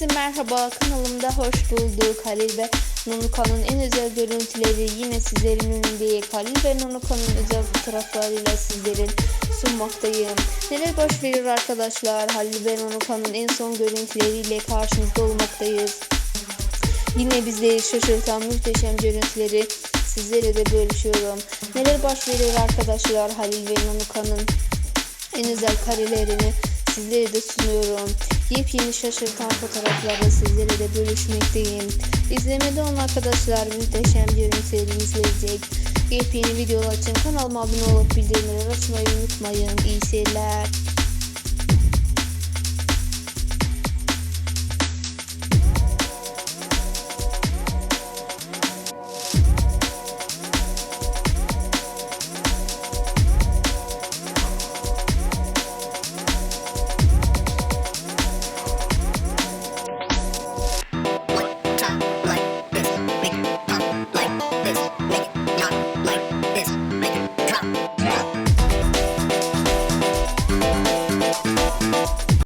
Herkese merhaba kanalımda hoş bulduk. Halil ve Nunuka'nın en özel görüntüleri yine sizlerin önünde. Halil ve Nunuka'nın özel fotoğraflarıyla sizlerin sunmaktayım. Neler baş verir arkadaşlar? Halil ve Nunuka'nın en son görüntüleriyle karşınızda olmaktayız. Yine bizleri şaşırtan muhteşem görüntüleri sizlere de bölüşüyorum. Neler baş verir arkadaşlar Halil ve Nanuka'nın en özel karelerini sizlere de sunuyorum. Yepyeni şaşırtan fotoğrafları sizlere de bölüşmekteyim. İzlemede olan arkadaşlar muhteşem görüntüleri izleyecek. Yepyeni videolar için kanalıma abone olup bildirimleri açmayı unutmayın. İyi seyirler.